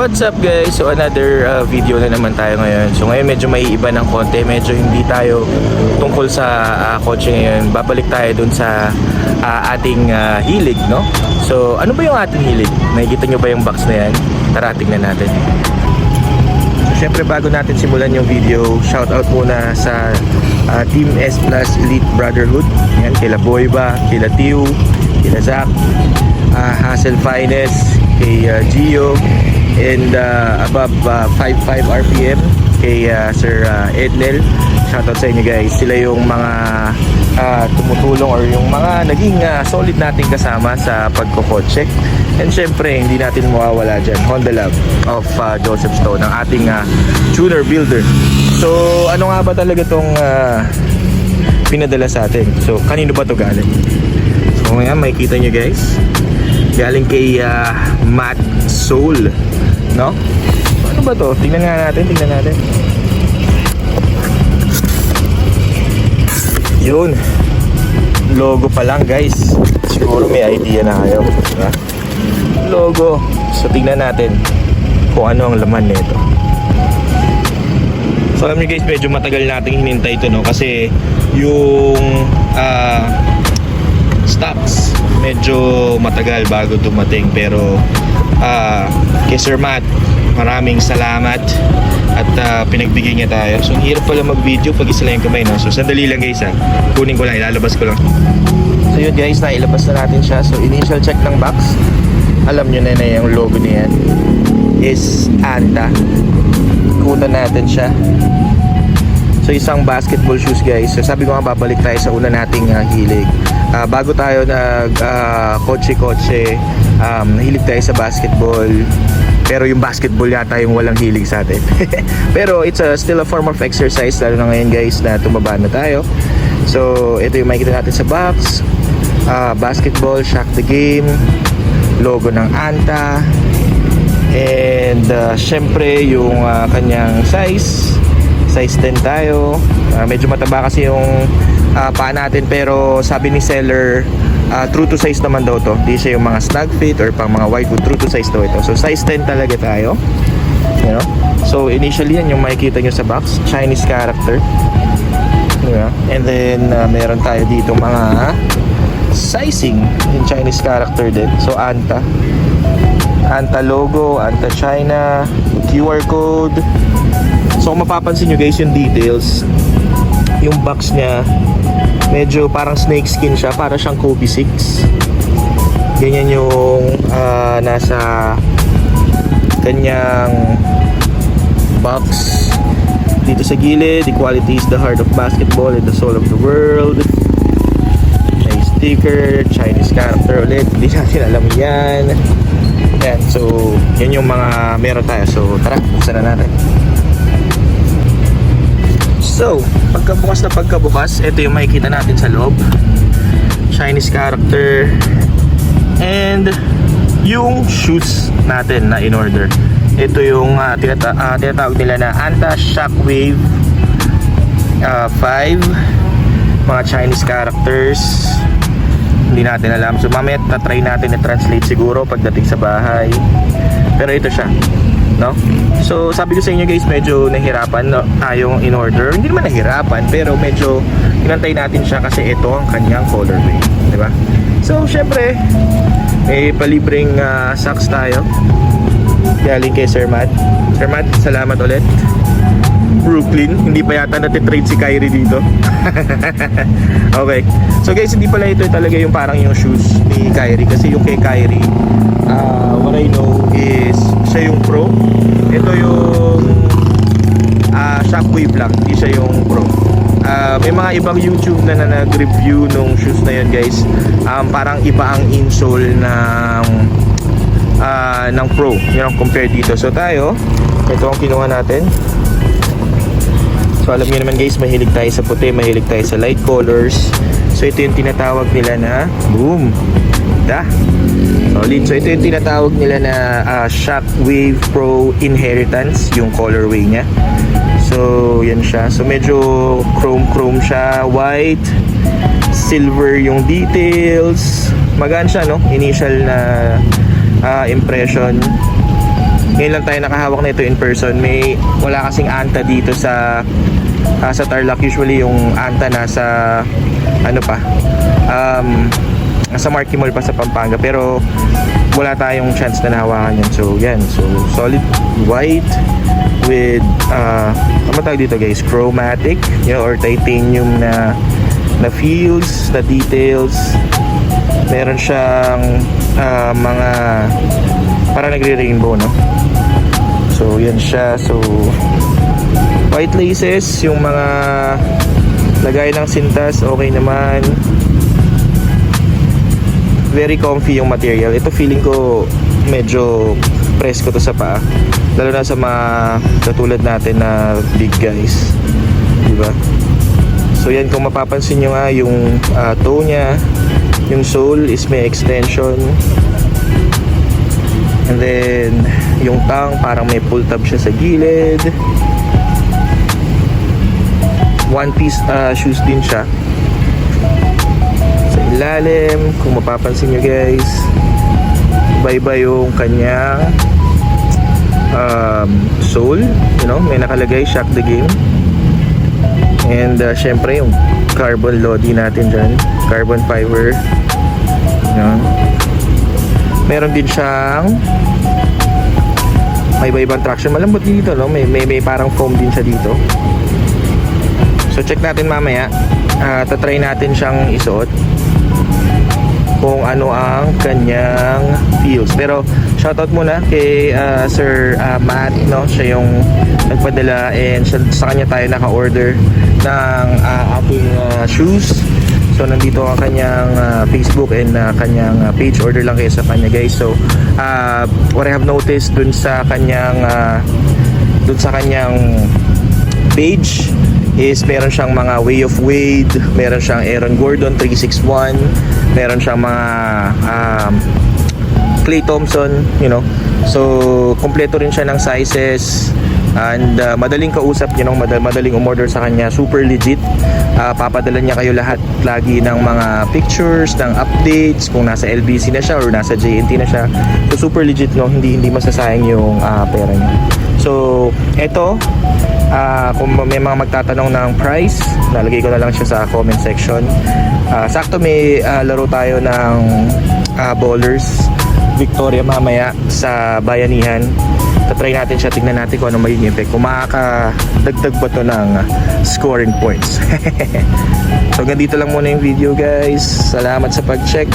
What's up guys? So another uh, video na naman tayo ngayon. So ngayon medyo may iba ng konti. Medyo hindi tayo tungkol sa uh, kotse ngayon. Babalik tayo dun sa uh, ating uh, hilig, no? So ano ba yung ating hilig? Nakikita nyo ba yung box na yan? Tara, tingnan natin. So syempre bago natin simulan yung video, shout out muna sa uh, Team S Plus Elite Brotherhood. Yan, kila Boyba, kila Tiu, kila Zach, uh, Hassel Finest, kay uh, Gio, and uh, above uh, 55 RPM kay uh, Sir uh, Ednel. Shoutout sa inyo guys. Sila yung mga uh, tumutulong or yung mga naging uh, solid nating kasama sa pagkokotse. And syempre, hindi natin mawawala dyan. Honda Love of uh, Joseph Stone, ang ating uh, tuner builder. So, ano nga ba talaga tong uh, pinadala sa atin? So, kanino ba to galing? So, ngayon, makikita nyo guys. Galing kay uh, Matt Soul. No? Ano ba to? Tingnan nga natin, tingnan natin. Yun. Logo pa lang guys. Siguro may idea na kayo. Diba? Logo. So tingnan natin kung ano ang laman nito. So alam guys, medyo matagal nating hinintay ito no kasi yung ah stocks medyo matagal bago dumating pero ah kay Sir Matt maraming salamat at ah, pinagbigyan niya tayo. So ang hirap pala mag video pag isa lang yung kamay no? So sandali lang guys ha kunin ko lang ilalabas ko lang. So yun guys nailabas na natin siya. So initial check ng box. Alam nyo na na yung logo niyan is Anta. Ikutan natin siya So isang basketball shoes guys. So sabi ko nga babalik tayo sa una nating uh, hilig. Ah, bago tayo nag ah, kotse-kotse, um, nahilig tayo sa basketball. Pero yung basketball yata yung walang hilig sa atin. Pero it's a, still a form of exercise lalo na ngayon guys na tumaba na tayo. So ito yung makikita natin sa box. Ah, basketball, shock the game. Logo ng Anta. And uh, syempre yung ah, kanyang size size 10 tayo. Ah, medyo mataba kasi yung ah, paa natin pero sabi ni seller ah, true to size naman daw to. Di siya yung mga snug fit or pang mga wide true to size daw ito. So size 10 talaga tayo. You know? so initially yan yung makikita nyo sa box. Chinese character. You know? and then ah, meron tayo dito mga sizing in Chinese character din. So Anta. Anta logo, Anta China, QR code. So kung mapapansin nyo guys yung details, yung box niya, medyo parang snake skin siya, para siyang Kobe 6. Ganyan yung ah, nasa kanyang box. Dito sa gilid, equality is the heart of basketball and the soul of the world. May sticker, Chinese character ulit, hindi natin alam yan. Yan, so yun yung mga meron tayo. So tara, buksan na natin. So, pagkabukas na pagkabukas, ito yung makikita natin sa loob. Chinese character and yung shoes natin na in order. Ito yung uh, tinata- ah, tinatawag nila na Anta Shockwave uh, 5 mga Chinese characters hindi natin alam. So mamaya tatry natin i-translate siguro pagdating sa bahay. Pero ito siya. No? So sabi ko sa inyo guys, medyo nahirapan no, tayong in order. Hindi naman nahirapan, pero medyo inantay natin siya kasi ito ang kanyang colorway. Di ba? So syempre, may palibreng ah, socks tayo. Galing kay Sir Matt. Sir Matt, salamat ulit. Brooklyn. Hindi pa yata natitrade si Kyrie dito. okay. So guys, hindi pala ito talaga yung parang yung shoes ni Kyrie. Kasi yung kay Kyrie, uh, what I know is siya yung pro. Ito yung uh, Shockwave lang. Hindi siya yung pro. Uh, may mga ibang YouTube na, na nag-review nung shoes na yun guys. Um, parang iba ang insole ng uh, ng pro. Yun ang compare dito. So tayo, ito ang kinuha natin. So alam niyo naman guys, mahilig tayo sa puti, mahilig tayo sa light colors. So ito yung tinatawag nila na boom. Da. Solid. So ito yung tinatawag nila na uh, Shockwave Pro Inheritance, yung colorway niya. So yan siya. So medyo chrome chrome siya, white, silver yung details. Magaan siya no, initial na ah, impression Ngayon lang tayo nakahawak nito in person. May wala kasing anta dito sa ah, sa Tarlac. Usually yung anta nasa ano pa um, nasa Marquee Mall pa sa Pampanga. Pero wala tayong chance na nahawakan yan. So yan. So solid white with uh, ano tawag dito guys? Chromatic you know, or titanium na na feels, na details meron siyang ah, mga para nagre-rainbow no so yan siya so white laces yung mga lagay ng sintas okay naman very comfy yung material ito feeling ko medyo presko to sa paa lalo na sa mga katulad natin na big guys di ba so yan kung mapapansin nyo nga yung ah, toe nya yung sole is may extension. And then, yung tang parang may pull tab siya sa gilid. One piece uh, shoes din siya. Ilalim, kung mapapansin nyo guys, iba-iba yung kanyang um, sole. You know, may nakalagay, shock the game. And uh, syempre yung carbon lodi natin dyan. Carbon fiber. Yan. Meron din siyang may iba-ibang traction. Malambot dito, no? May, may, may parang foam din siya dito. So, check natin mamaya. Uh, tatry natin siyang isuot kung ano ang kanyang feels. Pero shoutout muna kay uh, Sir uh, Matt, no? Siya yung nagpadala and siya, sa kanya tayo naka-order ng uh, ating uh, shoes. So nandito ang kanyang uh, Facebook and uh, kanyang uh, page order lang kayo sa kanya guys. So uh, what I have noticed dun sa kanyang uh, dun sa kanyang page is meron siyang mga Way of Wade, meron siyang Aaron Gordon 361, meron siyang mga um, Clay Thompson, you know. So, kompleto rin siya ng sizes and uh, madaling kausap, you know, madal madaling umorder sa kanya, super legit. Uh, papadala niya kayo lahat lagi ng mga pictures, ng updates, kung nasa LBC na siya or nasa JNT na siya. So, super legit, no? Hindi hindi masasayang yung uh, pera niya. So, eto, Ah, kung may mga magtatanong ng price, lalagay ko na lang siya sa comment section. Ah, sakto may ah, laro tayo ng ah, bowlers Victoria mamaya sa Bayanihan. Tatry natin siya, tingnan natin kung ano magiging effect. Kung makakadagdag ba to ng scoring points. so, ganito lang muna yung video guys. Salamat sa pag-check.